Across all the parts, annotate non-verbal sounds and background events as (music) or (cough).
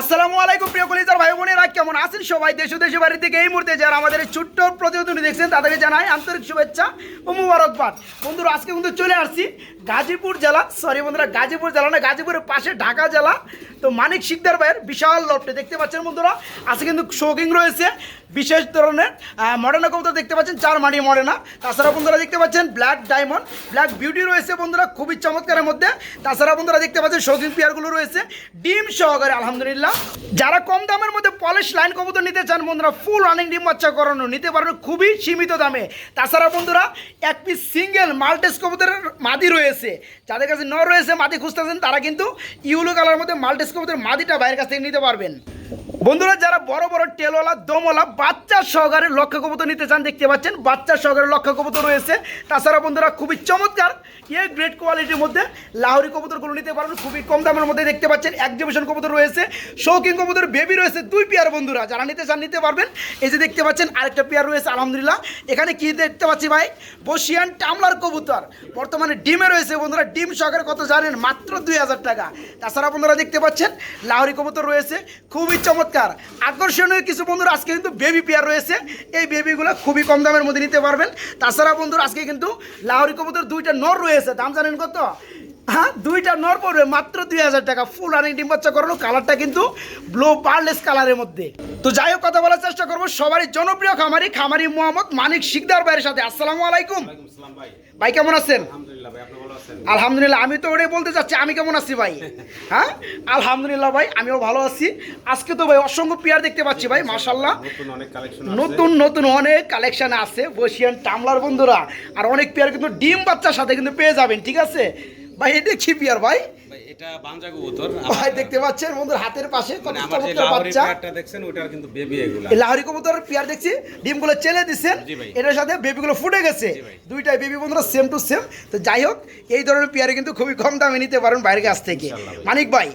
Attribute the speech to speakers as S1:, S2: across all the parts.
S1: আসসালামু আলাইকুম, প্রিয় কলিজার ভাই বোনেরা, কেমন আছেন সবাই? দেশ ও দেশের বাড়ি থেকে এই মুহূর্তে যারা আমাদের ছোট্ট প্রতিবেদন দেখছেন, তাদেরকে জানাই আন্তরিক শুভেচ্ছা ও মুবারকবাদ। বন্ধুরা, আজকে কিন্তু চলে আসছি গাজীপুর জেলা সরি বন্ধুরা, গাজীপুর জেলা না, গাজীপুরের পাশে ঢাকা জেলা। তো মানিক শিকদার ভাইয়ের বিশাল লটে দেখতে পাচ্ছেন বন্ধুরা, আজকে কিন্তু শৌকিং রয়েছে বিশেষ ধরনের মডার্না কবুতর দেখতে পাচ্ছেন চার মানি মডার্না তাছাড়া বন্ধুরা দেখতে পাচ্ছেন ব্ল্যাক ডায়মন্ড ব্ল্যাক বিউটি রয়েছে বন্ধুরা, খুবই চমৎকারের মধ্যে। তাছাড়া বন্ধুরা দেখতে পাচ্ছেন শৌকিং পেয়ারগুলো রয়েছে, ডিম সহকারে, আলহামদুলিল্লাহ। যারা কম দামের মধ্যে পলিশ লাইন কবুতর নিতে চান, বন্ধুরা ফুল রানিং ডিম বাচ্চা করানো নিতে পারেন খুবই সীমিত দামে। তাছাড়া, বন্ধুরা, এক পিস সিঙ্গেল মাল্টেস কবুতরের মাদি রয়েছে। যাদের কাছে ন রয়েছে, মাদি খুঁজতেছেন, তারা কিন্তু ইউলো কালার মধ্যে মাল্টেস কবুতরের মাদিটা বাইরের কাছ থেকে নিতে পারবেন। বন্ধুরা, যারা বড় বড় টেলওয়ালা, দমওয়ালা, বাচ্চা সহকারে লক্ষ্য কবুতর নিতে চান, দেখতে পাচ্ছেন, বাচ্চা সহকারে লক্ষ্য কবুতর রয়েছে। তাছাড়া বন্ধুরা, খুবই চমৎকার, এ গ্রেট কোয়ালিটির মধ্যে লাহোরি কবুতরগুলো নিতে পারবেন খুবই কম দামের মধ্যে দেখতে পাচ্ছেন একজিবিশন কবুতর রয়েছে শৌকিং কবুতর বেবি রয়েছে, দুই পেয়ার বন্ধুরা, যারা নিতে চান, নিতে পারবেন। এই যে দেখতে পাচ্ছেন, আরেকটা পেয়ার রয়েছে, আলহামদুলিল্লাহ। এখানে কি দেখতে পাচ্ছি ভাই? বসিয়ান টামলার কবুতর, বর্তমানে ডিমে রয়েছে বন্ধুরা, ডিম সহকারে কত জানেন, মাত্র দুই হাজার টাকা। তাছাড়া বন্ধুরা দেখতে পাচ্ছেন, লাহরি কবুতর রয়েছে, খুবই চমৎকার। আকর্ষণীয় কিছু বন্ধুরা আজকে কিন্তু বেবি পেয়ার রয়েছে। এই বেবিগুলো খুবই কম দামের মধ্যে নিতে পারবেন। তাছাড়া বন্ধুরা আজকে কিন্তু লাহোরি কবুতর দুইটা নর রয়েছে। দাম জানেন কত? হ্যাঁ দুইটা নর পড়বে মাত্র দুই হাজার টাকা। ফুল রানিং ডিম বাচ্চা করানো কালারটা কিন্তু ব্লু পার্লেস কালারের মধ্যে। তো যাই হোক কথা বলার চেষ্টা করব সবারই জনপ্রিয় খামারি খামারি মোহাম্মদ মানিক শিকদার ভাইয়ের সাথে। আসসালামু আলাইকুম।
S2: ভাই।
S1: ভাই কেমন আছেন?
S2: আলহামদুলিল্লাহ ভাই আছেন
S1: আলহামদুলিল্লাহ আমি তো ওটাই বলতে চাচ্ছি আমি কেমন আছি ভাই? হ্যাঁ? আলহামদুলিল্লাহ ভাই আমিও ভালো আছি। আজকে তো ভাই অসংখ্য পেয়ার দেখতে পাচ্ছি ভাই মাশাল্লাহ
S2: নতুন
S1: নতুন অনেক কালেকশন আছে বসিয়ান টামলার বন্ধুরা। আর অনেক পেয়ার কিন্তু ডিম বাচ্চার সাথে কিন্তু পেয়ে যাবেন ঠিক আছে? ভাই এটা কি পেয়ার ভাই?
S2: এটা বাঞ্জা কবুতর।
S1: ভাই দেখতে পাচ্ছেন বন্ধুর হাতের পাশে কত
S2: মানে
S1: চমৎকার বাচ্চা।
S2: দেখছেন ওটার কিন্তু বেবি এগুলা।
S1: লাহরি কবুতরের পেয়ার দেখছি ডিমগুলো চেলে
S2: ভাই।
S1: এটার সাথে বেবিগুলো ফুটে গেছে। দুইটাই বেবি বন্ধুরা সেম টু সেম তো যাই হোক এই ধরনের পেয়ারে কিন্তু খুবই কম দামে নিতে পারেন বাইরের কাছ থেকে। মানিক ভাই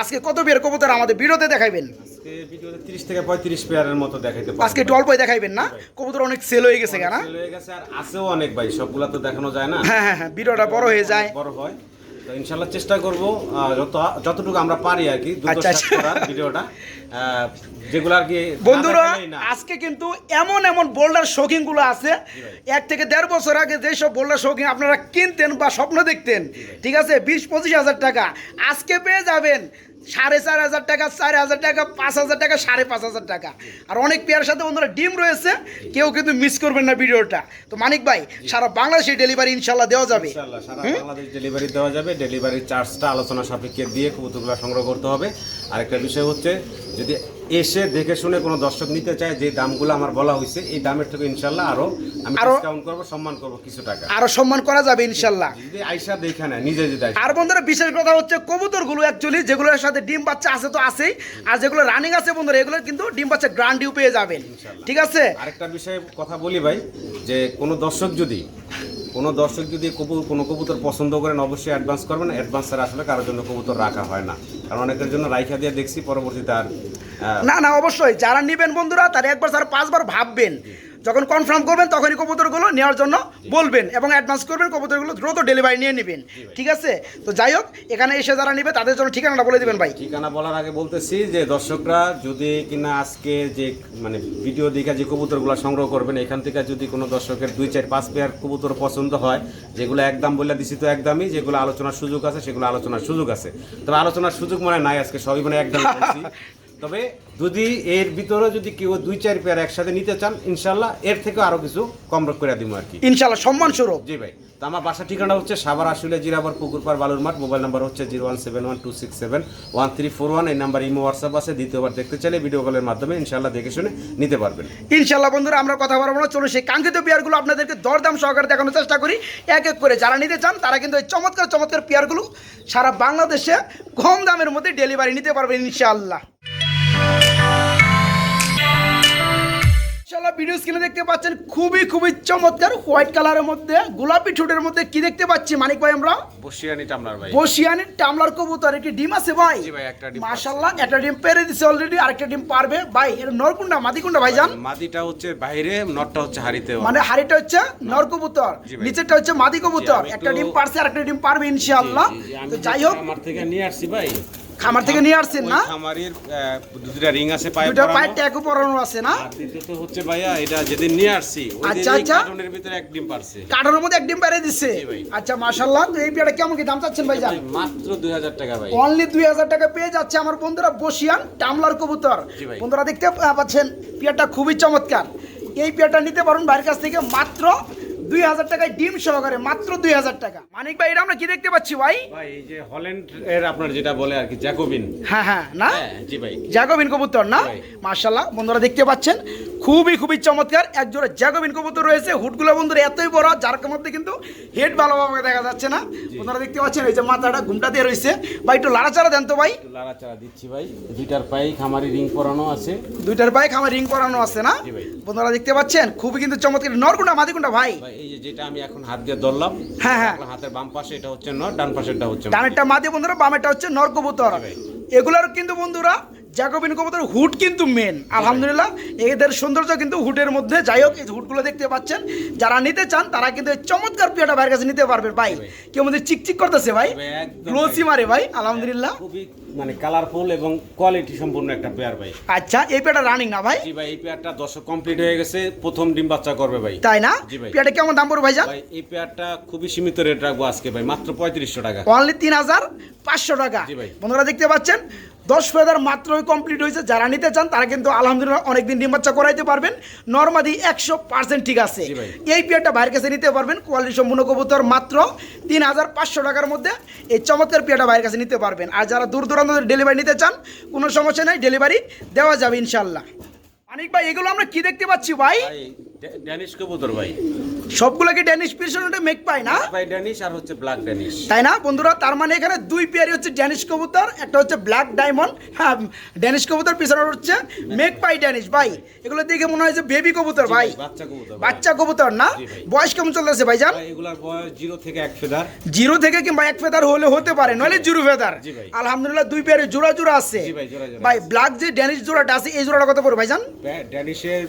S1: আজকে কত পেয়ার কবুতর আমাদের বিরোধে দেখাইবেন?
S2: আজকে ভিডিওতে 30 থেকে 35 পেয়ারের মতো দেখাইতে পারব।
S1: আজকে একটু অল্পই দেখাইবেন না? কবুতর অনেক সেল হয়ে গেছে কেনা?
S2: সেল হয়ে গেছে আর আছেও অনেক ভাই সবগুলা তো দেখানো যায় না।
S1: হ্যাঁ হ্যাঁ হ্যাঁ ভিডিওটা বড় হয়ে যায়।
S2: বড় হয়। তো ইনশাআল্লাহ চেষ্টা করব যত যতটুকু আমরা পারি আর কি দুটো
S1: আচ্ছা, আচ্ছা।
S2: ভিডিওটা। যেগুলো আর কি
S1: বন্ধুরা আজকে কিন্তু এমন এমন বোল্ডার শৌখিনগুলো আছে এক থেকে দেড় বছর আগে যেসব বোল্ডার শৌখিন আপনারা কিনতেন বা স্বপ্ন দেখতেন ঠিক আছে? বিশ পঁচিশ হাজার টাকা। আজকে পেয়ে যাবেন সাড়ে চার হাজার টাকা চার হাজার টাকা পাঁচ হাজার টাকা সাড়ে পাঁচ হাজার টাকা। আর অনেক পেয়ার সাথে বন্ধুরা ডিম রয়েছে কেউ কিন্তু মিস করবেন না ভিডিওটা। তো মানিক ভাই সারা বাংলাদেশে ডেলিভারি ইনশাল্লাহ দেওয়া যাবে।
S2: সারা বাংলাদেশ ডেলিভারি দেওয়া যাবে। ডেলিভারি চার্জটা আলোচনা সাপেক্ষে দিয়ে কবুতরগুলো সংগ্রহ করতে হবে। আরেকটা বিষয় হচ্ছে যদি এসে দেখে শুনে কোনো দর্শক নিতে চায় যে দামগুলো আমার বলা হয়েছে এই দামের থেকে ইনশাল্লাহ আরও আমি ডিসকাউন্ট করব সম্মান করব কিছু টাকা।
S1: আরও সম্মান করা যাবে ইনশাল্লাহ।
S2: যদি আইসা দেখে নেয় নিজে যদি
S1: আর বন্ধুরা বিশেষ কথা হচ্ছে কবুতরগুলো অ্যাকচুয়ালি যেগুলোর সাথে ডিম বাচ্চা আছে তো আছেই আর যেগুলো রানিং আছে বন্ধুরা এগুলো কিন্তু ডিম বাচ্চা গ্রান্ডিও পেয়ে যাবেন। ঠিক আছে?
S2: আরেকটা বিষয়ে কথা বলি ভাই যে কোনো দর্শক যদি কোনো দর্শক যদি কবু- কোনো কবুতর পছন্দ করেন, অবশ্যই অ্যাডভান্স করবেন। অ্যাডভান্স ছাড়া আসলে কারোর জন্য কবুতর রাখা হয় না। কারণ অনেকের জন্য রাইখা দিয়ে দেখছি, পরবর্তীতে আর
S1: না না, অবশ্যই। যারা নেবেন বন্ধুরা, তারা একবার স্যার পাঁচবার ভাববেন যখন কনফার্ম করবেন তখনই কবুতরগুলো নেওয়ার জন্য বলবেন এবং অ্যাডভান্স করবেন কবুতরগুলো দ্রুত ডেলিভারি নিয়ে নেবেন। ঠিক আছে? তো যাই হোক এখানে এসে যারা নেবে তাদের জন্য ঠিকানাটা বলে দেবেন ভাই।
S2: ঠিকানা বলার আগে বলতেছি যে দর্শকরা যদি কিনা আজকে যে মানে ভিডিও দিকে যে কবুতরগুলো সংগ্রহ করবেন এখান থেকে যদি কোনো দর্শকের দুই চার পাঁচ পেয়ার কবুতর পছন্দ হয় যেগুলো একদম বলে দিছি তো একদমই যেগুলো আলোচনার সুযোগ আছে সেগুলো আলোচনার সুযোগ আছে। তবে আলোচনার সুযোগ মানে নাই আজকে সবই মানে একদম (laughs) তবে যদি এর ভিতরে যদি কেউ দুই চার পেয়ার একসাথে নিতে চান ইনশাল্লাহ এর থেকে আরও কিছু কম করে দিব আর কি।
S1: ইনশাল্লাহ সম্মান স্বরূপ
S2: জি ভাই। তো আমার বাসা ঠিকানা হচ্ছে সাভার আসলে জিরাবার পুকুরপাড় বালুর মাঠ মোবাইল নাম্বার হচ্ছে zero one seven one two six seven one three four one. এই নাম্বার ইমো হোয়াটসঅ্যাপ আছে দ্বিতীয়বার দেখতে চাইলে ভিডিও কলের মাধ্যমে ইনশাল্লাহ দেখে শুনে নিতে পারবেন।
S1: ইনশাল্লাহ বন্ধুরা আমরা কথা বলব না। চলো সেই কাঙ্ক্ষিত পেয়ারগুলো আপনাদেরকে দরদাম সহকারে দেখানোর চেষ্টা করি। এক এক করে যারা নিতে চান তারা কিন্তু এই চমৎকার চমৎকার পেয়ারগুলো সারা বাংলাদেশে কম দামের মধ্যে ডেলিভারি নিতে পারবেন ইনশাল্লাহ ইনশাল্লাহ ভিডিও স্ক্রিনে দেখতে পাচ্ছেন খুবই খুবই চমৎকার হোয়াইট কালারের মধ্যে গোলাপি ঠোঁটের মধ্যে কি দেখতে পাচ্ছি? মানিক ভাই আমরা?
S2: বসিয়ানি টামলার ভাই।
S1: বসিয়ানি টামলার কবুতর। একটি ডিম আছে ভাই?
S2: জি ভাই, একটা ডিম
S1: মাশাল্লাহ একটা ডিম পেরে দিছে অলরেডি আরেকটা ডিম পারবে। ভাই এটা নরকুন্ডা ভাই ভাইজান
S2: মাদিটা হচ্ছে বাইরে নরটা হচ্ছে হাড়িতে।
S1: মানে হাড়িটা হচ্ছে নর কবুতর। নিচেরটা হচ্ছে মাদি কবুতর। একটা ডিম পারছে আর একটা ডিম পারবে ইনশাআল্লাহ। তো যাই হোক।
S2: আমার থেকে নিয়ে আসছি ভাই।
S1: খামার থেকে নিয়ে আসছেন না?
S2: খামারির দুটা রিং আছে পায়ে পরানো।
S1: পায়ে ট্যাগও পরানো আছে না?
S2: দ্বিতীয়ত হচ্ছে ভাইয়া এটা যেদিন নিয়ে আসছি
S1: আচ্ছা, আচ্ছা।
S2: কার্টুনের ভিতরে এক ডিম পারছে।
S1: কাঠের মধ্যে এক ডিম
S2: জি ভাই।
S1: আচ্ছা মাশাল্লাহ তো এই পেয়ারটা কেমন কি দাম চাচ্ছেন ভাই জান?
S2: মাত্র দুই হাজার টাকা ভাই।
S1: অনলি দুই হাজার টাকা পেয়ে যাচ্ছে আমার বন্ধুরা বসিয়ান টামলার কবুতর। বন্ধুরা দেখতে পাচ্ছেন পেয়ারটা খুবই চমৎকার। এই পেয়ারটা নিতে পারুন বাইরের কাছ থেকে মাত্র দুই হাজার টাকায় ডিম সহকারে মাত্র দুই হাজার টাকা। মানিক ভাই এটা আমরা কি দেখতে পাচ্ছি ভাই?
S2: ভাই এই যে হল্যান্ড এর আপনার যেটা বলে আর কি জ্যাকোবিন।
S1: হ্যাঁ হ্যাঁ না?
S2: হ্যাঁ জি ভাই।
S1: জাগোবিন কবুতর না। মার্শাল্লাহ বন্ধুরা দেখতে পাচ্ছেন খুবই খুবই চমৎকার এক জোড়া জাগোবিন কবুতর রয়েছে হুটগুলো বন্ধুরা এতই বড় যার মধ্যে কিন্তু হেড ভালোভাবে দেখা যাচ্ছে না। বন্ধুরা দেখতে পাচ্ছেন এই যে মাথাটা ঘুমটা দিয়ে রয়েছে ভাই একটু লাড়াচাড়া দেন তো ভাই।
S2: লাড়াচাড়া দিচ্ছি ভাই। দুইটার পায়ে খামারি রিং পরানো আছে।
S1: দুইটার বাইক আমার রিং করানো আছে না? বন্ধুরা দেখতে পাচ্ছেন খুবই কিন্তু চমৎকার। নরকুন্ডা মাদিকুন্ডা ভাই।
S2: ভাই এই যে যেটা আমি এখন হাত দিয়ে ধরলাম
S1: হ্যাঁ, হ্যাঁ।
S2: হাতের বাম পাশে এটা হচ্ছে নর ডান পাশেরটা হচ্ছে মাদি।
S1: ডানেরটা মাদি বন্ধুরা বামেরটা হচ্ছে নর কবুতর
S2: ভাই।
S1: এগুলোর কিন্তু বন্ধুরা জ্যাকোবিন কবুতর হুড কিন্তু মেন আলহামদুলিল্লাহ এদের সৌন্দর্য কিন্তু হুডের মধ্যে। যাই হোক এই যে হুডগুলো দেখতে পাচ্ছেন। যারা নিতে চান তারা কিন্তু এই চমৎকার পিয়াটা ভাইয়ের কাছে নিতে পারবে। ভাই। কেউ মধ্যে চিকচিক করতেছে ভাই? গ্লোসি মারে ভাই আলহামদুলিল্লাহ।
S2: খুবই মানে কালারফুল এবং কোয়ালিটি সম্পূর্ণ একটা পেয়ার ভাই।
S1: আচ্ছা এই পেয়াটা রানিং না ভাই?
S2: জি ভাই এই পেয়ারটা দশক কমপ্লিট হয়ে গেছে প্রথম ডিম বাচ্চা করবে ভাই।
S1: তাই না?
S2: জি ভাই।
S1: পেয়াটা কেমন দাম পড়বে ভাইজান?
S2: ভাই এই পেয়ারটা খুবই সীমিত রেট রাখব আজকে ভাই মাত্র পঁয়ত্রিশশো টাকা।
S1: অনলি তিন হাজার পাঁচশো টাকা।
S2: জি ভাই।
S1: বন্ধুরা দেখতে পাচ্ছেন দশ ফেদার মাত্রই কমপ্লিট হয়েছে। যারা নিতে চান তারা কিন্তু আলহামদুলিল্লাহ অনেকদিন ডিম বাচ্চা করাইতে পারবেন। নর্মাদি একশো পার্সেন্ট ঠিক আছে। এই পেয়ারটা বাইরের কাছে নিতে পারবেন। কোয়ালিটি সম্পূর্ণ কবুতর মাত্র তিন হাজার পাঁচশো টাকার মধ্যে এই চমৎকার পেয়ারটা বাইরের কাছে নিতে পারবেন। আর যারা দূর দূরান্ত ডেলিভারি নিতে চান কোনো সমস্যা নেই ডেলিভারি দেওয়া যাবে ইনশাল্লাহ অনেক ভাই এগুলো আমরা কি দেখতে পাচ্ছি ভাই
S2: ড্যানিশ কবুতর ভাই।
S1: সবগুলো কি ড্যানিশ পিছনে মেক পায় না?
S2: ভাই ড্যানিশ আর হচ্ছে ব্ল্যাক ড্যানিশ।
S1: তাই না? বন্ধুরা তার মানে এখানে দুই পেয়ারই হচ্ছে ড্যানিশ কবুতর একটা হচ্ছে ব্ল্যাক ডায়মন্ড হ্যাঁ ড্যানিশ কবুতর পিছনে হচ্ছে মেক পাই ড্যানিশ। ভাই এগুলো দেখে মনে হয় যে বেবি কবুতর ভাই।
S2: বাচ্চা কবুতর
S1: বাচ্চা কবুতর না? বয়স কেমন চলতেছে ভাইজান?
S2: ভাই এগুলার বয়স জিরো থেকে এক ফেদার।
S1: জিরো থেকে কিংবা এক ফেদার হলে হতে পারে নইলে জিরো ফেদার। আলহামদুলিল্লাহ দুই পেয়ারে জোড়া জোড়া আছে।
S2: ভাই
S1: ব্ল্যাক যে ড্যানিশ জোড়াটা আছে এই জোড়াটা কত পড়বে ভাইজান?
S2: ড্যানিশের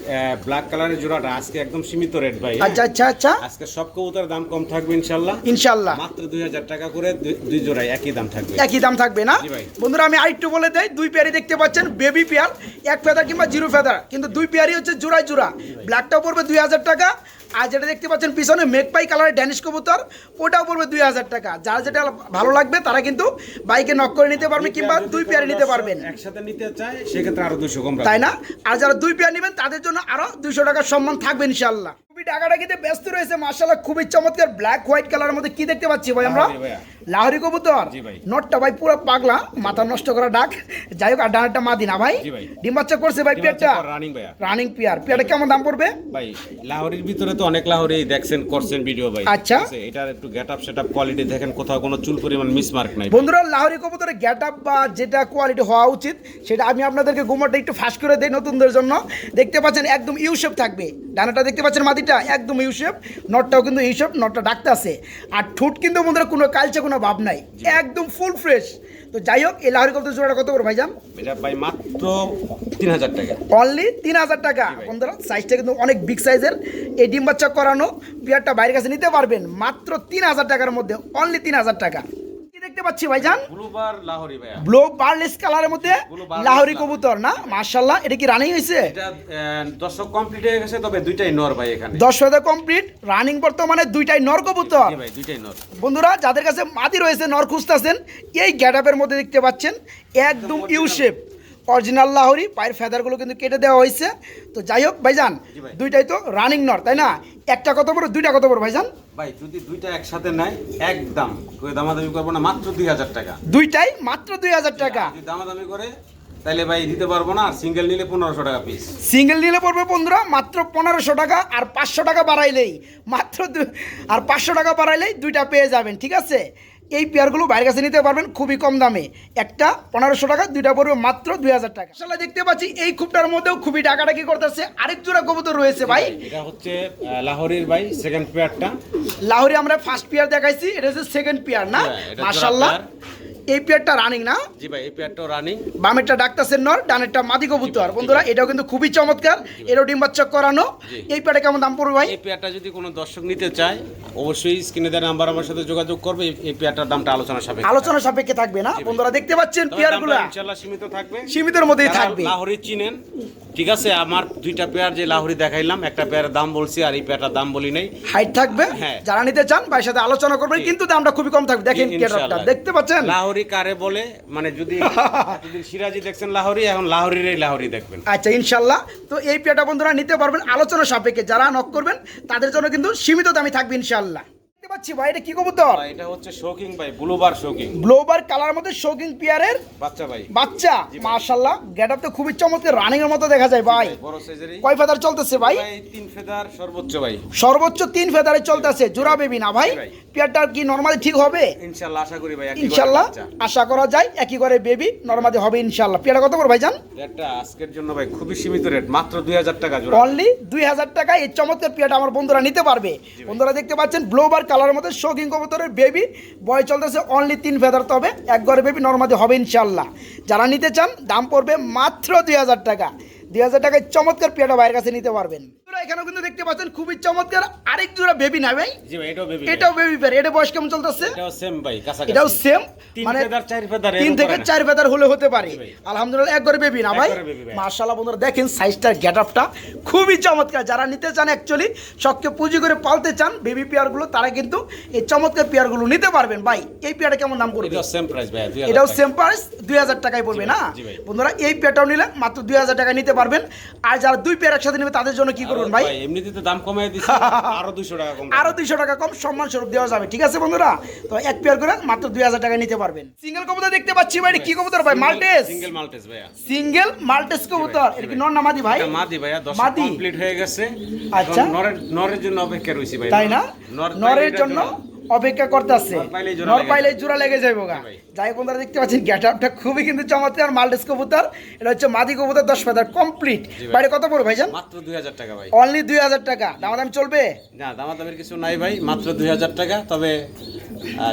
S2: ব্ল্যাক কালারের জোড়াটা আজকে একদম সীমিত রেট ভাই হ্যাঁ?
S1: আচ্ছা আচ্ছা আচ্ছা।
S2: আজকে সব কবুতর দাম কম থাকবে ইনশাল্লাহ।
S1: ইনশাল্লাহ।
S2: মাত্র দুই হাজার টাকা করে দুই- জোড়ায় একই দাম থাকবে।
S1: একই দাম থাকবে না? বন্ধুরা আমি আরেকটু বলে দেই দুই পেয়ারই দেখতে পাচ্ছেন বেবি পেয়ার এক ফেদার কিংবা জিরো ফেদার কিন্তু দুই পেয়ারই হচ্ছে জোড়ায় জোড়া। ব্ল্যাকটাও পড়বে দুই হাজার টাকা আর যেটা দেখতে পাচ্ছেন পিছনে মেঘপাই কালারের ড্যানিশ কবুতর ওটাও পড়বে দুই হাজার টাকা। যার যেটা ভালো লাগবে তারা কিন্তু বাইকে নক করে নিতে পারবে কিংবা দুই পেয়ারে নিতে পারবেন।
S2: একসাথে নিতে চায় সেক্ষেত্রে আরও দুশো কম
S1: তাই না? আর যারা দুই পেয়ার নেবেন তাদের জন্য আরও দুশো টাকার সম্মান থাকবে ইনশাল্লাহ ডাকাডাকিতে ব্যস্ত রয়েছে খুবই চমৎকার ব্ল্যাক হোয়াইট কালারের মধ্যে কি দেখতে পাচ্ছি ভাই আমরা?
S2: লাহরি
S1: কবুতর। নটটা ভাই পুরো পাগলা মাথা নষ্ট করা ডাক। যাই হোক আর ডানাটা মাদি না ভাই। ডিম বাচ্চা করছে ভাই পেয়ারটা?
S2: Running
S1: running pair. পেয়ারটা কেমন দাম পড়বে?
S2: ভাই লাহোরির ভিতরে তো অনেক লাহোরি দেখছেন করছেন ভিডিও ভাই।
S1: আচ্ছা।
S2: এটার একটু গেট আপ সেট কোয়ালিটি দেখেন কোথাও কোনো চুল পরিমাণ মিসমার্ক নাই।
S1: বন্ধুরা লাহরি কবুতরের গেট আপ বা যেটা কোয়ালিটি হওয়া উচিত সেটা আমি আপনাদেরকে গুমরটা একটু ফাঁস করে দিই নতুনদের জন্য। দেখতে পাচ্ছেন একদম ইউশেপ থাকবে। ডানাটা দেখতে পাচ্ছেন মাদিটা একদম ইউশেপ নটটাও কিন্তু ইউশেপ নটটা ডাকতে আছে। আর ঠোঁট কিন্তু বন্ধুরা কোনো কালচে কোনো ভাব নাই। একদম ফুল ফ্রেশ তো যাই হোক এই লাহরি কবুতর জোড়াটা কত করে ভাইজান?
S2: এটা ভাই মাত্র তিন হাজার টাকা।
S1: অনলি তিন হাজার টাকা। বন্ধুরা সাইজটা কিন্তু অনেক বিগ সাইজের এই ডিম বাচ্চা করানো পেয়ারটা বাইরের কাছে নিতে পারবেন। মাত্র তিন হাজার টাকার মধ্যে অনলি তিন হাজার টাকা। দেখতে পাচ্ছি ভাইজান।
S2: ব্লুবার লাহোরি ভাইয়া।
S1: ব্লু বার্লেস কালারের মধ্যে লাহোরি কবুতর না? মার্শাল্লাহ এটা কি রানিং
S2: এটা দর্শক কমপ্লিট হয়ে গেছে তবে দুইটাই নর ভাই এখানে।
S1: কমপ্লিট রানিং বর্তমানে দুইটাই নর কবুতর।
S2: জি ভাই দুইটাই নর।
S1: বন্ধুরা যাদের কাছে মাদি রয়েছে নর খুঁজতেছেন এই গ্যাটাপের মধ্যে দেখতে পাচ্ছেন একদম ইউ শেপ অরিজিনাল লাহরি পায়ের ফেদারগুলো কিন্তু কেটে দেওয়া হয়েছে। তো যাই হোক ভাইজান দুইটাই তো রানিং নর তাই না? একটা কত বড় দুইটা কত বড় ভাইজান?
S2: ভাই যদি দুইটা একসাথে নেয় একদম। করে দামাদামি করব না মাত্র দুই হাজার টাকা।
S1: দুইটাই? মাত্র দুই হাজার টাকা?
S2: যদি দামাদামি করে তাহলে ভাই দিতে পারব না আর সিঙ্গেল নিলে পনেরোশো টাকা পিস
S1: সিঙ্গেল নিলে পড়বে বন্ধুরা মাত্র পনেরোশো টাকা আর পাঁচশো টাকা বাড়াইলেই মাত্র আর পাঁচশো টাকা বাড়াইলেই দুইটা পেয়ে যাবেন ঠিক আছে? এই পেয়ারগুলো বাইরের কাছে নিতে পারবেন খুবই কম দামে। একটা পনেরোশো টাকা দুইটা পড়বে মাত্র দুই হাজার টাকা। আসলে দেখতে পাচ্ছি এই খুবটার মধ্যেও খুবই ডাকাডাকি করতেছে। আরেক জোড়া কবুতর রয়েছে ভাই।
S2: এটা হচ্ছে লাহোরের ভাই সেকেন্ড পেয়ারটা
S1: লাহোরে আমরা ফার্স্ট পেয়ার দেখাইছি এটা হচ্ছে সেকেন্ড পেয়ার না?
S2: হ্যাঁ,
S1: মাশাল্লাহ। এই পেয়ারটা রানিং না?
S2: জি ভাই এই রানিং
S1: বামেরটা নর ডানেরটা মাদি কবুতর। বন্ধুরা এটাও কিন্তু খুবই চমৎকার। এরও ডিম বাচ্চা করানো। এই পেয়ারটা কেমন দাম পড়বে ভাই?
S2: এই পেয়ারটা যদি কোনো দর্শক নিতে চায় অবশ্যই স্ক্রিনে দেওয়া নাম্বার আমার সাথে যোগাযোগ করবে। এই- পেয়ারটার দামটা আলোচনা সাপেক্ষে
S1: আলোচনা সাপেক্ষে থাকবে না? বন্ধুরা দেখতে পাচ্ছেন পেয়ারগুলো।
S2: ইনশাআল্লাহ সীমিত থাকবে।
S1: সীমিতের মধ্যেই থাকবে।
S2: লাহোরি চিনেন ঠিক আছে? আমার দুইটা পেয়ার যে লাহোরি দেখাইলাম একটা পেয়ারের দাম বলছি আর এই পেয়ারটার দাম বলি নাই।
S1: হাইট থাকবে।
S2: হ্যাঁ।
S1: যারা নিতে চান ভাইয়ের সাথে আলোচনা করবেন কিন্তু দামটা খুবই কম থাকবে। দেখেন পেয়ারটা দেখতে পাচ্ছেন?
S2: লাহোরি কারে বলে? মানে যদি (laughs) এতদিন সিরাজি দেখছেন লাহরি এখন লাহোরির এই লাহোরি দেখবেন।
S1: আচ্ছা ইনশাল্লাহ। তো এই পেটা বন্ধুরা নিতে পারবেন। আলোচনা সাপেক্ষে যারা নক করবেন তাদের জন্য কিন্তু সীমিত দামি থাকবে ইনশাল্লাহ। পাচ্ছি ভাই এটা কি কবুতর?
S2: ভাই, এটা হচ্ছে শোকিং ভাই blue bar shocking
S1: blue bar colour মধ্যে শোকিং পেয়ারের
S2: বাচ্চা ভাই।
S1: বাচ্চা মাশাল্লাহ গেট তো খুবই চমৎকার রানিং এর মতো দেখা যায় ভাই।
S2: বড় সাইজেরই
S1: কয় ফেদার চলতেছে ভাই?
S2: ভাই তিন ফেদার সর্বোচ্চ ভাই।
S1: সর্বোচ্চ তিন ফেদারে চলতেছে জোড়া বেবি না ভাই?
S2: ভাই।
S1: পেয়ারটা কি নর্মালি ঠিক হবে?
S2: ইনশাআল্লাহ আশা করি ভাই একই
S1: ইনশাল্লাহ আশা করা যায় একই করে বেবি নর্মালি হবে ইনশাল্লাহ পেয়ারটা কত করে ভাইজান
S2: রেটটা আজকের জন্য ভাই খুবই সীমিত রেট মাত্র দুই হাজার টাকা জোড়া।
S1: অনলি দুই হাজার টাকায় এই চমৎকার পেয়ারটা আমার বন্ধুরা নিতে পারবে। বন্ধুরা দেখতে পাচ্ছেন ব্লোবার কালারের মধ্যে শৌখিন কবুতরের বেবি বয় চলতেছে অনলি তিন ফেদার তবে এক ঘরে বেবি নর্মাদি হবে ইনশাল্লাহ যারা নিতে চান, দাম পড়বে মাত্র দুই হাজার টাকা। দুই হাজার টাকায় চমৎকার পেয়ারটা বাইরের কাছে নিতে পারবেন। এখানেও কিন্তু দেখতে পাচ্ছেন খুবই চমৎকার আরেক জোড়া বেবি না ভাই?
S2: জি ভাই এটাও বেবি
S1: এটাও বেবি পেয়ার এটা বয়স কেমন চলতেছে?
S2: এটাও সেম ভাই কাছাকাছি।
S1: এটাও সেম মানে তিন থেকে চার ফেদার হলে হতে পারে। আলহামদুলিল্লাহ এক ঘরে বেবি না ভাই? মার্শাল্লাহ বন্ধুরা দেখেন সাইজটার গেট আপটা খুবই চমৎকার। যারা নিতে চান অ্যাকচুয়ালি শখকে পুঁজি করে পালতে চান বেবি পেয়ারগুলো তারা কিন্তু এই চমৎকার পেয়ারগুলো নিতে পারবেন। ভাই এই পেয়ারটা কেমন দাম পড়বে?
S2: এটাও সেম প্রাইস ভাই
S1: এটাও সেম প্রাইস দুই হাজার টাকায় পড়বে না? বন্ধুরা এই পেয়ারটাও নিলে মাত্র দুই হাজার টাকায় নিতে পারবেন। আর যারা দুই পেয়ার একসাথে নেবে তাদের জন্য কি করবেন ভাই?
S2: এমনিতে তো দাম কমাই দিছি (laughs) আরও 200 টাকা কম।
S1: আরও দুইশো টাকা কম সম্মান স্বরূপ দেওয়া যাবে। ঠিক আছে বন্ধুরা? তো এক পেয়ার করে মাত্র দুই হাজার টাকা নিতে পারবেন। সিঙ্গেল কবুতর দেখতে পাচ্ছি ভাই কি কবুতর ভাই? মাল্টেস
S2: সিঙ্গেল মাল্টেস ভাইয়া।
S1: সিঙ্গেল মাল্টেস কবুতর। এটা কি নর না মাদি ভাই?
S2: মাদি ভাইয়া 10
S1: মাদি?
S2: কমপ্লিট হয়ে গেছে।
S1: আচ্ছা।
S2: নরের নরের জন্য অপেক্ষা রইছি ভাই।
S1: তাই না? নরের জন্য অপেক্ষা
S2: পাইলেই জোড়া
S1: নর
S2: লেগে
S1: পাইলে জোড়া লেগে যাবে গা। যাই বন্ধুরা দেখতে পাচ্ছেন গেট আপটা খুবই কিন্তু চমৎকার মাল্টেস কবুতর। এটা হচ্ছে মাদি কবুতর দশ ফেদার কমপ্লিট। বাইরে কত পড়বে ভাইজান?
S2: মাত্র 2000 টাকা ভাই।
S1: অনলি দুই হাজার টাকা। দামাদাম চলবে?
S2: না দামাদামের কিছু নাই ভাই মাত্র 2000 টাকা। তবে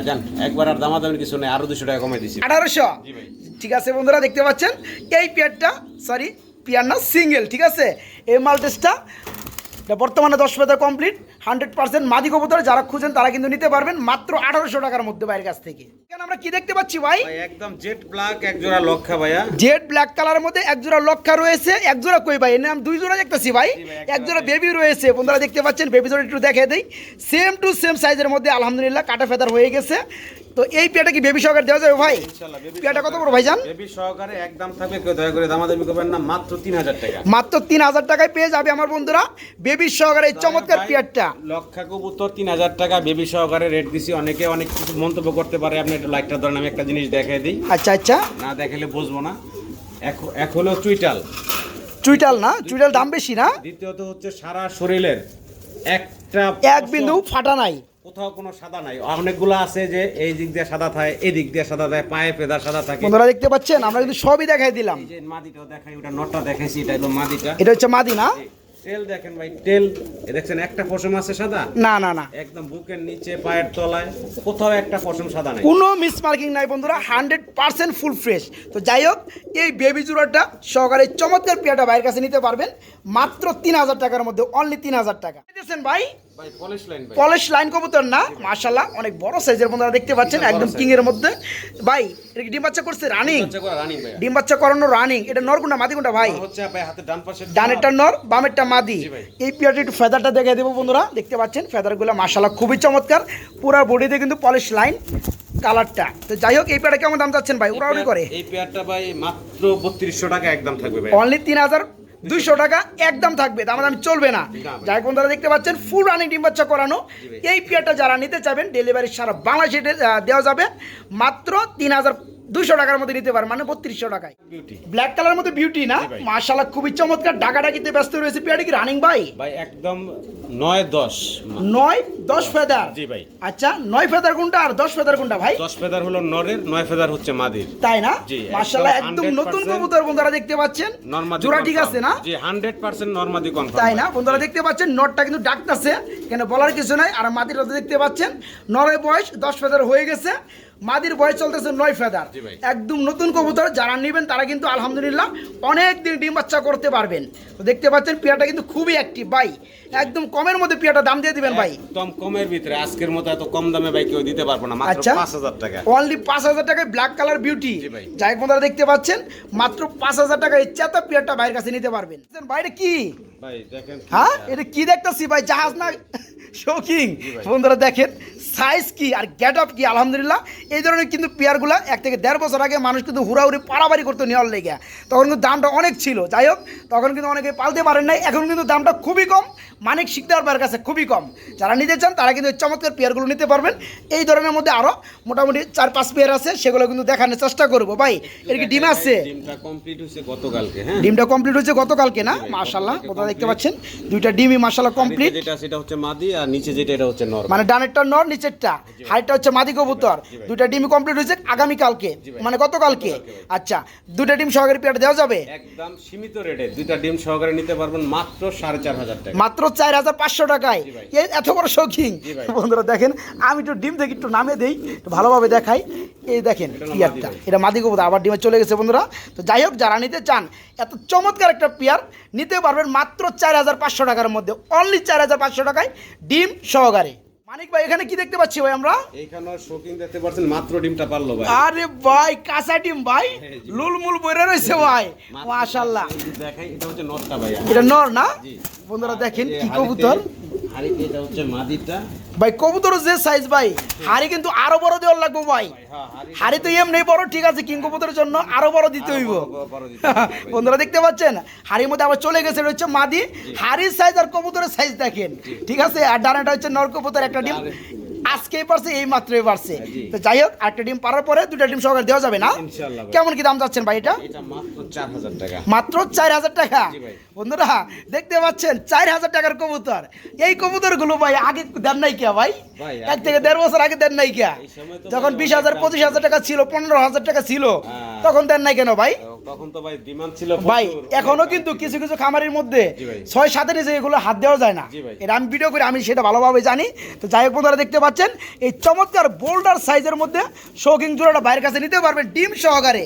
S2: জান একবার আর দামাদামের কিছু নাই আরও 200 টাকা কমাই দিছি।
S1: আঠারোশো?
S2: জি ভাই।
S1: ঠিক আছে বন্ধুরা দেখতে পাচ্ছেন? এই পেয়ারটা সরি পেয়ার না সিঙ্গেল ঠিক আছে? এই মাল্টেসটা এটা বর্তমানে দশ পেতার কমপ্লিট হান্ড্রেড পার্সেন্ট মাদি কবুতর যারা খুঁজেন তারা কিন্তু নিতে পারবেন মাত্র আঠারোশো টাকার মধ্যে বাইরের কাছ থেকে। এখানে আমরা কি দেখতে পাচ্ছি ভাই?
S2: একদম জেট ব্ল্যাক এক জোড়া লক্ষা ভাইয়া।
S1: জেড ব্ল্যাক কালারের মধ্যে এক জোড়া লক্ষা রয়েছে। এক জোড়া কই ভাই? এনে আমি দুই জোড়া দেখতেছি ভাই।
S2: এক
S1: জোড়া বেবি রয়েছে। বন্ধুরা দেখতে পাচ্ছেন বেবি জোড়া একটু দেখে দেই। সেম টু সেম সাইজের মধ্যে আলহামদুলিল্লাহ কাটা ফেদার হয়ে গেছে। তো এই পেয়ারটা কি বেবি সহকারে দেওয়া যাবে ভাই? পেয়ারটা কত বড় ভাইজান?
S2: বেবি সহকারে একদম থাকবে কেউ দয়া করে দামাদামি করবেন না মাত্র 3000 টাকা।
S1: মাত্র তিন হাজার টাকায় পেয়ে যাবে আমার বন্ধুরা। বেবি সহকারে এই চমৎকার পেয়ারটা।
S2: লক্ষা কবুতর তিন হাজার টাকা বেবি সহকারে রেট দিছি। অনেকে অনেক কিছু মন্তব্য করতে পারে। আপনি একটু লাইকটা ধরেন আমি একটা জিনিস দেখাই দিই।
S1: আচ্ছা আচ্ছা।
S2: না দেখালে বুঝব না। এক হলো চুইটাল।
S1: চুইটাল না? চুইটাল দাম বেশি না?
S2: দ্বিতীয়ত হচ্ছে সারা শরীরের একটা
S1: এক বিন্দু ফাটা নাই।
S2: কোথাও কোনো সাদা নাই। অনেকগুলো আছে যে এই দিক দিয়ে সাদা থাকে এই দিক দিয়ে সাদা থাকে পায়ে পেদা সাদা থাকে।
S1: বন্ধুরা দেখতে পাচ্ছেন? আমরা কিন্তু সবই দেখাই দিলাম।
S2: এই যে মাদিটাও দেখাই ওটা নটটা দেখাইছি এটা হলো মাদিটা।
S1: এটা হচ্ছে মাদি না?
S2: তেল দেখেন ভাই তেল। দেখছেন একটা পশম আছে সাদা?
S1: না না না।
S2: একদম বুকের নিচে পায়ের তলায় কোথাও একটা পশম সাদা নাই।
S1: কোনো মিস মার্কিং নাই বন্ধুরা হান্ড্রেড পার্সেন্ট ফুল ফ্রেশ। তো যাই হোক এই বেবি জুড়াটা সহকারে চমৎকার পেয়াটা ভাইয়ের কাছে নিতে পারবেন। মাত্র তিন হাজার টাকার মধ্যে অনলি তিন হাজার টাকা। ভাই
S2: পলিশ লাইন
S1: কবুতর না মাশাল্লাহ অনেক বড় সাইজের বন্ধুরা দেখতে পাচ্ছেন একদম। কিং এর মধ্যে। ভাই এটা ডিম বাচ্চা করছে? রানিং ডিম বাচ্চা করানো রানিং এটা মাদি কোনটা ভাই?
S2: হচ্ছে ভাই হাতে ডান পাশে
S1: ডানেরটা নর। বামেরটা মাদি। এই পেয়ারটা একটু ফেদারটা দেখে দেবো বন্ধুরা দেখতে পাচ্ছেন ফেদারগুলো মাশাল্লাহ খুবই চমৎকার। পুরা বডিতে কিন্তু পলিশ লাইন কালারটা তো যাই হোক এই পেয়ারটা কেমন দাম চাচ্ছেন ভাই? উড়াউড়ি করে।
S2: এই পেয়ারটা ভাই মাত্র 3200 টাকা একদম থাকবে ভাই।
S1: অনলি তিন হাজার দুইশো টাকা একদম থাকবে দাম আমি চলবে না। যাই কোন বন্ধুরা দেখতে পাচ্ছেন ফুল রানিং ডিম বাচ্চা করানো এই পেয়ারটা যারা নিতে চাবেন ডেলিভারি সারা বাংলাদেশে দেওয়া যাবে। মাত্র তিন হাজার দুইশো টাকার মধ্যে নিতে পারেন মানে বত্রিশশো টাকায়। ব্ল্যাক কালার মধ্যে বিউটি না।
S2: ভাই।
S1: মাশাল্লাহ খুবই চমৎকার। ডাকাডাকিতে ব্যস্ত রয়েছে পেয়ারটা কি রানিং ভাই?
S2: ভাই একদম 9 10
S1: নয় দশ ফেদার?
S2: জি ভাই।
S1: আচ্ছা নয় ফেদার কোনটা আর দশ ফেদার কোনটা ভাই?
S2: 10 ফেদার হলো নরের 9 ফেদার হচ্ছে মাদির।
S1: তাই না?
S2: একদম
S1: নতুন কবুতর বন্ধুরা দেখতে পাচ্ছেন।
S2: নরমাদি
S1: জোড়া ঠিক আছে না?
S2: জি 100% নরমাদি কনফার্ম
S1: তাই না? বন্ধুরা দেখতে পাচ্ছেন নটটা কিন্তু ডাকতেছে। কেন বলার কিছু নাই আর রথে দেখতে পাচ্ছেন নরের বয়স দশ ফেদার হয়ে গেছে। মাদির বয়স চলতেছে নয় ফেদার। একদম নতুন কবুতর যারা নেবেন তারা কিন্তু আলহামদুলিল্লাহ অনেক দিন ডিম বাচ্চা করতে পারবেন। তো দেখতে পাচ্ছেন পিয়াটা কিন্তু খুবই অ্যাক্টিভ ভাই। একদম কমের মধ্যে পিয়াটা দাম দিয়ে দিবেন ভাই।
S2: একদম কমের ভিতরে আজকের মতো এত কম দামে ভাই কেউ দিতে পারব না মাত্র
S1: আচ্ছা।
S2: পাঁচ হাজার টাকা।
S1: অনলি পাঁচ হাজার টাকায় ব্ল্যাক কালার বিউটি। যাই আপনারা দেখতে পাচ্ছেন মাত্র পাঁচ হাজার টাকায় চেতা পিয়ারটা বাইরের কাছে নিতে পারবেন। বাইরে কি?
S2: ভাই দেখেন
S1: হ্যাঁ? এটা কি দেখতেছি ভাই? জাহাজ না? শৌকিং বন্ধুরা দেখেন সাইজ কি আর গেট আপ কি আলহামদুলিল্লাহ এই ধরনের কিন্তু পেয়ারগুলো এক থেকে দেড় বছর আগে মানুষ কিন্তু হুড়াহুড়ি পাড়াবাড়ি করতে নেওয়ার লেগে। তখন কিন্তু দামটা অনেক ছিল। যাই হোক তখন কিন্তু অনেকে পালতে পারেন নাই। এখন কিন্তু দামটা খুবই কম। মানিক শিকদার কাছে খুবই কম। যারা নিতে চান তারা কিন্তু চমৎকার পেয়ারগুলো নিতে পারবেন। এই ধরনের মধ্যে আরও মোটামুটি চার পাঁচ পেয়ার আছে সেগুলো কিন্তু দেখানোর চেষ্টা করব। ভাই এর কি ডিম আছে?
S2: ডিমটা কমপ্লিট হয়েছে গতকালকে হ্যাঁ।
S1: হয়েছে গতকালকে না? মাশাল্লাহ কোথাও দেখতে পাচ্ছেন? দুইটা ডিমই মাশাল্লাহ কমপ্লিট
S2: নিচে যেটা সেটা হচ্ছে মাদি আর নিচে যেটা এটা হচ্ছে নর।
S1: মানে ডানেরটা নর নিচেরটা হাইটটা হচ্ছে মাদি কবুতর। দুইটা ডিম কমপ্লিট হয়েছে আগামী কালকে
S2: ভাই।
S1: মানে গতকালকে। আচ্ছা দুইটা ডিম সহকারী পেয়ার দেওয়া যাবে?
S2: একদম সীমিত রেটে দুইটা ডিম সহকারে নিতে পারবেন মাত্র সাড়ে চার হাজার টাকা।
S1: মাত্র চার হাজার পাঁচশো টাকায়। এত বড় শৌখিন। বন্ধুরা দেখেন আমি একটু ডিম থেকে একটু নামে দেই একটু ভালোভাবে দেখাই। এই দেখেন পিয়ারটা। এটা মাদি কবুতর আবার ডিমে চলে গেছে বন্ধুরা। তো যাই হোক যারা নিতে চান এত চমৎকার একটা পেয়ার নিতে পারবেন মাত্র চার হাজার পাঁচশো টাকার মধ্যে। অনলি চার হাজার পাঁচশো টাকায় ডিম সহকারে। মানিক ভাই এখানে কি দেখতে পাচ্ছি ভাই আমরা?
S2: এখানে শোকিং দেখতে পাচ্ছেন মাত্র ডিমটা পারল ভাই।
S1: আরে ভাই কাঁচা ডিম ভাই।
S2: হ্যাঁ,
S1: লুলমুল বইরে রয়েছে ভাই
S2: মাশাআল্লাহ দেখাই এটা হচ্ছে নরটা ভাই।
S1: এটা নর না। বন্ধুরা দেখেন কি কবুতর। ভাই কবুতর যে সাইজ ভাই হাড়ি কিন্তু আরও বড় দেওয়ার লাগবো ভাই।
S2: হ্যাঁ হাড়ি
S1: তো এমনি বড় ঠিক আছে কিং কবুতরের জন্য আরও বড় দিতে হইব। বন্ধুরা দেখতে পাচ্ছেন? হাড়ির মধ্যে আবার চলে গেছে হচ্ছে মাদি। হাড়ির সাইজ আর কবুতরের সাইজ দেখেন। ঠিক আছে? আর ডানাটা হচ্ছে নর কবুতর একটা ডিম। আজকেই পারছে এই মাত্রই পারছে।
S2: হ্যাঁ,
S1: তো যাই হোক একটা ডিম পারার পরে দুটা ডিম সহকারে দেওয়া যাবে না? কেমন কি দাম যাচ্ছেন ভাই এটা?
S2: মাত্র চার হাজার টাকা।
S1: বন্ধুরা দেখতে পাচ্ছেন চার হাজার টাকার কবুতর। এই কবুতরগুলো ভাই আগে দেন নাই কে ভাই? এক থেকে দেড় বছর আগে দেন নাই কে
S2: এই সময় তো
S1: যখন বিশ হাজার পঁচিশ হাজার টাকা ছিল পনেরো হাজার টাকা ছিল
S2: হ্যাঁ।
S1: তখন দেন নাই কেন ভাই?
S2: তখন তো ভাই ডিমান্ড ছিল
S1: ভাই
S2: এখনও
S1: কিন্তু কিছু কিছু খামারের মধ্যে ছয় সাতের নিচে এগুলো হাত দেওয়া যায় না। এটা আমি ভিডিও করি আমি সেটা ভালোভাবে জানি। তো যাই হোক বন্ধুরা দেখতে পাচ্ছেন এই চমৎকার বোল্ডার সাইজের মধ্যে জোড়াটা বাইরের কাছে নিতে পারবেন ডিম সহকারে।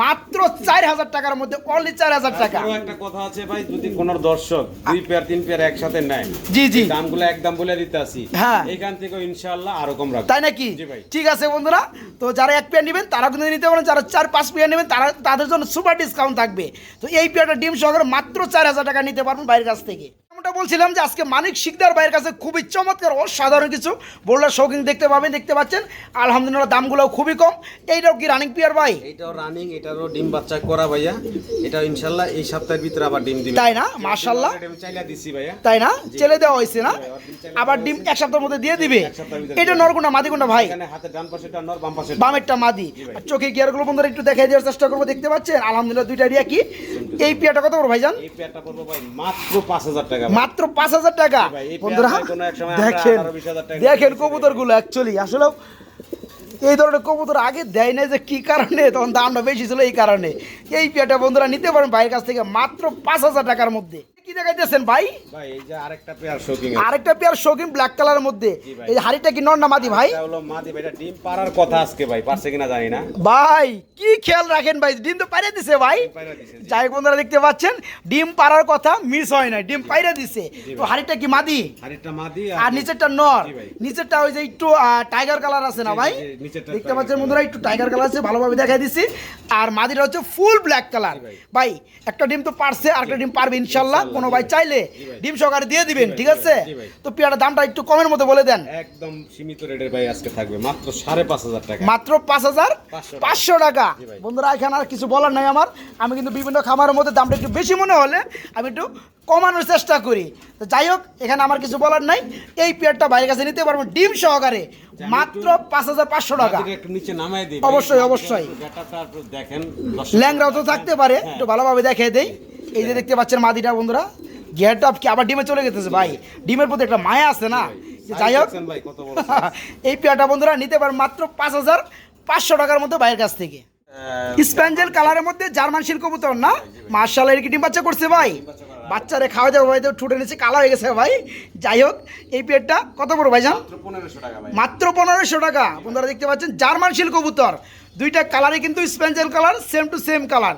S1: মাত্র চার হাজার টাকার মধ্যে অনলি চার হাজার টাকা।
S2: একটা কথা আছে ভাই যদি কোন দর্শক দুই পেয়ার তিন পেয়ার একসাথে নেয়
S1: জি জি।
S2: দামগুলো একদম বলে দিতে আসি
S1: হ্যাঁ।
S2: এখান থেকে ইনশাআল্লাহ আরও কম রাখব।
S1: তাই নাকি? ঠিক আছে বন্ধুরা তো যারা এক পেয়ার নেবেন তারা কিন্তু নিতে পারেন যারা চার পাঁচ পেয়ার নেবেন তারা তাদের জন্য সুপার ডিসকাউন্ট থাকবে। তো এই পেয়ারটা ডিম সহকারে মাত্র চার হাজার টাকা নিতে পারবেন বাইরের কাছ থেকে। যেমনটা বলছিলাম যে আজকে মানিক শিকদার ভাইয়ের কাছে খুবই চমৎকার অসাধারণ কিছু। বোল্ডার শৌখিন দেখতে পাবেন দেখতে পাচ্ছেন। আলহামদুলিল্লাহ দামগুলো খুবই কম। এইটাও কি রানিং পেয়ার ভাই?
S2: এইটাও রানিং এটারও ডিম বাচ্চা করা ভাইয়া। এটা ইনশাল্লাহ এই সপ্তাহের ভিতরে আবার ডিম দিবে।
S1: তাই না? মাশাআল্লাহ।
S2: চাইলা দিছি ভাইয়া।
S1: তাই না? চেলে দেওয়া হয়েছে না? আবার ডিম এক সপ্তাহের মধ্যে দিয়ে দিবে। এটা নরগুনা মাদিগুনা ভাই।
S2: এখানে হাতে ডান পাশেটা নর বাম পাশে
S1: বামেরটা মাদি। চোখে গিয়ারগুলো বন্ধুরা একটু দেখাই দেওয়ার চেষ্টা করব দেখতে পাচ্ছেন? আলহামদুলিল্লাহ দুইটা রিয়া কি এই পেয়ারটা কত বড় ভাইজান?
S2: এই পেয়ারটা পড়ব ভাই মাত্র পাঁচ হাজার টাকা। ভাই।
S1: মাত্র পাঁচ হাজার টাকা। বন্ধুরা দেখেন দেখেন
S2: দিয়ে
S1: কবুতরগুলো অ্যাকচুয়ালি আসলে এই ধরনের কবুতর আগে দেয় না যে কি কারণে তখন দামটা বেশি ছিল এই কারণে। এই পেয়াটা বন্ধুরা নিতে পারেন ভাইয়ের কাছ থেকে মাত্র পাঁচ হাজার টাকার মধ্যে। কি দেখাইতেছেন ভাই?
S2: ভাই এই যে আরেকটা পেয়ার শোকিং
S1: আরেকটা পেয়ার শৌখিন ব্ল্যাক কালারের মধ্যে। এই হাড়িটা কি নর না মাদি ভাই?
S2: এটা হলো মাদি ভাই এটা ডিম পাড়ার কথা আজকে ভাই পারছে কিনা জানি না।
S1: ভাই কি খেয়াল রাখেন ভাই ডিম তো পাইরে দিছে ভাই।
S2: দিছে।
S1: যাই বন্ধুরা দেখতে পাচ্ছেন ডিম কথা মিস হয় না ডিম পাইরে দিছে। তো হাড়িটা কি মাদি? আর নিচেরটা নর। নিচেরটা ওই যে একটু টাইগার কালার আছে না ভাই? দেখতে পাচ্ছেন। বন্ধুরা একটু টাইগার কালার আছে ভালোভাবে দেখাই দিচ্ছি আর মাদিটা হচ্ছে ফুল ব্ল্যাক কালার
S2: ভাই।
S1: একটা ডিম তো পারছে আর একটা ডিম পারবে কোনো ভাই। চাইলে ডিম সহকারে দিয়ে দিবেন ঠিক আছে। তো পেয়ারটার দামটা একটু কমের মধ্যে বলে দেন।
S2: একদম সীমিত রেটের ভাই আজকে থাকবে মাত্র সাড়ে পাঁচ হাজার টাকা।
S1: মাত্র পাঁচ হাজার
S2: পাঁচশো টাকা।
S1: বন্ধুরা এখানে আর কিছু বলার নাই আমার। আমি কিন্তু বিভিন্ন খামারের মধ্যে দামটা একটু বেশি মনে হলে আমি একটু কমানোর চেষ্টা করি। তো যাই হোক এখানে আমার কিছু বলার নাই। এই পেয়ারটা বাইরের কাছে নিতে পারব ডিম সহকারে। মাত্র পাঁচ হাজার পাঁচশো টাকা।
S2: একটু নিচে নামাই দিই
S1: অবশ্যই, অবশ্যই।
S2: দেখেন
S1: ল্যাংরাও তো থাকতে পারে
S2: হ্যাঁ।
S1: একটু ভালোভাবে দেখে দেই। এই যে দেখতে পাচ্ছেন মাদিটা বন্ধুরা গিয়ারটা কি আবার ডিমে চলে গেতেছে ভাই? ডিমের প্রতি একটা মায়া আছে না? যাই হোক
S2: ভাই (laughs)
S1: এই পেয়ারটা বন্ধুরা নিতে পারেন মাত্র পাঁচ হাজার পাঁচশো টাকার মধ্যে বাইরের কাছ থেকে। স্প্যাঞ্জেল কালারের মধ্যে জার্মান শিল কবুতর না? মার্শাল এর কি ডিম বাচ্চা করছে ভাই? বাচ্চারে খাওয়া যাবে ভাই তো ঠুটে নিচে কালা হয়ে গেছে ভাই। যাই হোক এই পেয়ারটা কত বড়
S2: পনেরোশো টাকা
S1: মাত্র পনেরোশো টাকা। বন্ধুরা দেখতে পাচ্ছেন জার্মান শিল কবুতর। দুইটা কালারই কিন্তু স্পেন্সেল colour same to same colour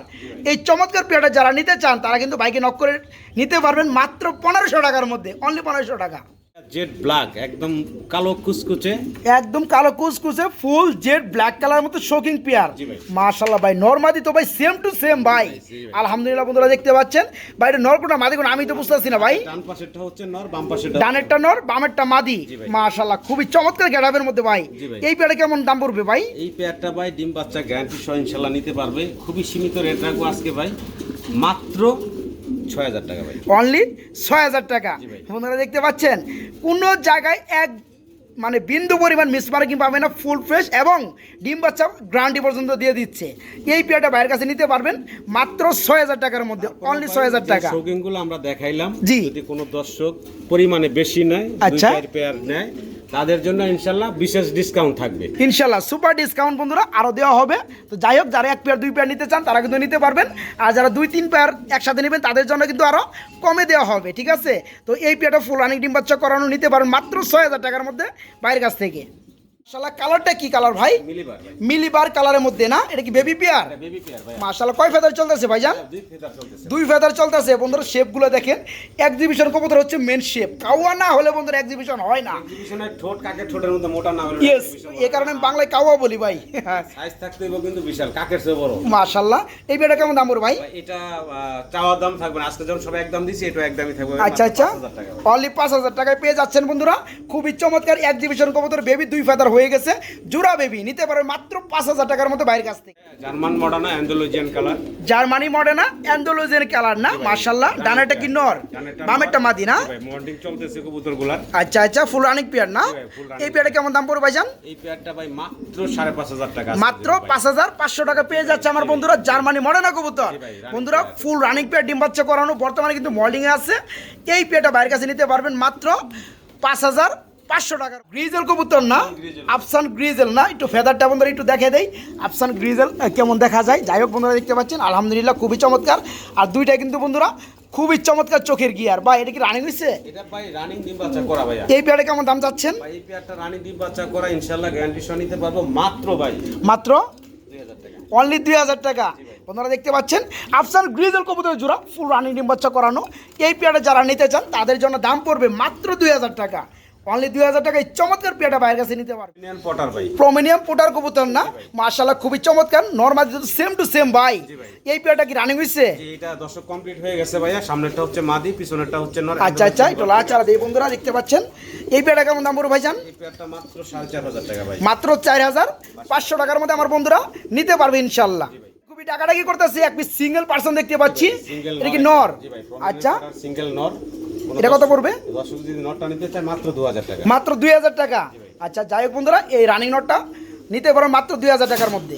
S1: এই চমৎকার পেয়ারটা যারা নিতে চান, তারা কিন্তু বাইকে নক করে নিতে পারবেন মাত্র পনেরোশো টাকার মধ্যে অনলি পনেরোশো টাকা।
S2: জেড ব্ল্যাক একদম কালো কুচকুচে।
S1: একদম কালো কুচকুচে ফুল জেড ব্ল্যাক কালার মতো শোকিং পেয়ার। মাশাল্লাহ ভাই। নর্মাদি তো ভাই সেম টু সেম ভাই। আলহামদুলিল্লাহ বন্ধুরা দেখতে পাচ্ছেন। ভাই এটা নরকোটা মাদি আমি তো বুঝতেছি না ভাই।
S2: ডান পাশেরটা হচ্ছে নর বাম পাশেরটা
S1: ডানেরটা নর বামেরটা মাদি। মাশাল্লাহ খুবই চমৎকার গ্যাডাপের মধ্যে ভাই। এই পেয়ারে কেমন দাম পড়বে ভাই?
S2: এই পেয়ারটা ভাই ডিম বাচ্চা গ্যারান্টি সহ ইনশাল্লাহ নিতে পারবে। খুবই সীমিত রেট রাখব আজকে ভাই। মাত্র ছয় হাজার টাকা ভাই।
S1: অনলি ছয় হাজার টাকা। বন্ধুরা দেখতে পাচ্ছেন কোনো জায়গায় এক মানে বিন্দু পরিমাণ মিস মার্কিং পাবে না ফুল ফ্রেশ এবং ডিম বাচ্চা গ্রান্টি পর্যন্ত দিয়ে দিচ্ছে। এই পেয়ারটা বাইরের কাছে নিতে পারবেন মাত্র ছয় হাজার টাকার মধ্যে অনলি ছয় হাজার টাকা।
S2: শৌখিনগুলো আমরা দেখাইলাম
S1: জি।
S2: যদি কোনো দর্শক পরিমাণে বেশি নেয়
S1: আচ্ছা।
S2: পেয়ার নেয় তাদের জন্য ইনশাল্লাহ বিশেষ ডিসকাউন্ট থাকবে।
S1: ইনশাল্লাহ সুপার ডিসকাউন্ট বন্ধুরা আরও দেওয়া হবে। তো যাই হোক, যারা এক পেয়ার দুই পেয়ার নিতে চান, তারা কিন্তু নিতে পারবেন। আর যারা দুই, তিন পেয়ার একসাথে নেবেন, তাদের জন্য কিন্তু আরও কমে দেওয়া হবে, ঠিক আছে? তো এই পেয়ারটা ফুল অনেক ডিম করানো নিতে পারবেন মাত্র ছয় হাজার টাকার মধ্যে বাইরের কাছ থেকে। কালারটা কি কালার ভাই?
S2: মিলিবার
S1: মিলিবার কালারের মধ্যে না? এটা কি বেবি পেয়ার
S2: বেবি পেয়ার ভাই
S1: মাশাল্লাহ কয় ফেদার চলতেছে ভাইজান?
S2: দুই ফেদার চলতেছে।
S1: দুই ফেদার চলতেছে। বন্ধুরা শেপগুলো দেখেন। এক্সিবিশন কবুতর হচ্ছে মেন শেপ কাউয়া না হলে বন্ধুরা এক্সিবিশন হয় না।
S2: এক্সিবিশনের ঠোঁট ঠোঁটের মধ্যে মোটা না হলে
S1: ইয়েস এ কারণে আমি বাংলায় কাউয়া বলি ভাই।
S2: সাইজ থাকতে হবে কিন্তু বিশাল কাকের চেয়ে বড়।
S1: এই পেয়ারটা কেমন দাম ভাই?
S2: এটা আহ, চাওয়ার দাম থাকবে আজকে যখন সবাই একদম দিছি এটা একদমই থাকবে।
S1: আচ্ছা আচ্ছা।
S2: 5,000
S1: অনলি পাঁচ হাজার টাকায় পেয়ে যাচ্ছেন বন্ধুরা। খুবই চমৎকার এক্সিবিশন কবুতর। বেবি দুই ফেদার হয়ে গেছে। জোড়া বেবি নিতে পারবে মাত্র পাঁচ হাজার টাকার মতো বাইরের কাছ থেকে।
S2: German Modena Andalusian colour.
S1: Germany Modena অ্যান্ডোলোজের colour না মাশাল্লাহ ডানাটা কি নর? বামেরটা মাদি না?
S2: মর্নিং চলতেছে কবুতরগুলার।
S1: আচ্ছা আচ্ছা ফুল রানিক পেয়ার না? এই পেয়ারটা কেমন দাম পড়বে ভাইজান?
S2: এই পেয়ারটা ভাই মাত্র সাড়ে পাঁচ হাজার টাকা
S1: মাত্র
S2: দিলাম ভাই।
S1: পাঁচ হাজার পাঁচশো টাকা পেয়ে যাচ্ছে আমার বন্ধুরা জার্মানি মডেনা কবুতর? বন্ধুরা ফুল রানিং পেয়ার ডিম বাচ্চা করানো বর্তমানে কিন্তু মল্ডিংয়ে আছে। এই পেয়ারটা বাইরের কাছে নিতে পারবেন মাত্র পাঁচ হাজার পাঁচশো টাকার। গ্রিজেল কবুতর না। আফসান গ্রিজেল না? একটু ফেদারটা বন্ধুরা একটু দেখে দেই। আফসান গ্রিজেল কেমন দেখা যায়? যাই হোক বন্ধুরা দেখতে পাচ্ছেন আলহামদুলিল্লাহ খুবই চমৎকার। আর দুইটা কিন্তু বন্ধুরা খুবই চমৎকার চোখের গিয়ার বা এটা কি রানিং হয়েছে
S2: এটা ভাই রানিং ডিম বাচ্চা করা ভাই
S1: এই পেয়ারে কেমন দাম চাচ্ছেন?
S2: ভাই এই পেয়ারটা রানিং ডিম বাচ্চা করা ইনশাল্লাহ গ্যারান্টি সহ নিতে পারব। মাত্র ভাই।
S1: অনলি দুই হাজার টাকা। আপনারা দেখতে পাচ্ছেন আফসান গ্রিজেল কবুতর জোড়া ফুল রানিং ডিম বাচ্চা করানো। এই পেয়ারটা যারা নিতে চান তাদের জন্য দাম পড়বে মাত্র দুই হাজার টাকা। অনলি দুই হাজার টাকা এই চমৎকার পেয়ারটা বাইরের কাছে নিতে পারবে। প্রমিনিয়াম পোটার কবুতর না মার্শাল্লাহ খুবই চমৎকার নর্মাল সেম টু সেম ভাই। এই পেয়ারটা কি রানিং হয়েছে
S2: এটা দশক কমপ্লিট হয়ে গেছে ভাইয়া সামনেরটা হচ্ছে মাদি পিছনেরটা হচ্ছে নর।
S1: আচ্ছা আচ্ছা একটু লাচারা দিয়ে বন্ধুরা দেখতে পাচ্ছেন। এই পেয়ারটা কেমন দাম পড়বে ভাইজান?
S2: এই মাত্র চার হাজার টাকা ভাই।
S1: মাত্র চার হাজার পাঁচশো টাকার মধ্যে আমার বন্ধুরা নিতে পারবে ইনশাল্লাহ খুবই টাকাটাকি করতেছি? এক সিঙ্গেল পার্সন দেখতে পাচ্ছি। এটা কি নর? আচ্ছা।
S2: সিঙ্গেল নর।
S1: এটা কত পড়বে?
S2: দর্শক যদি নরটা নিতে চায় মাত্র দু হাজার টাকা।
S1: মাত্র দুই হাজার টাকা? আচ্ছা যাই হোক বন্ধুরা এই রানিং নটটা নিতে পারো মাত্র দুই হাজার টাকার মধ্যে।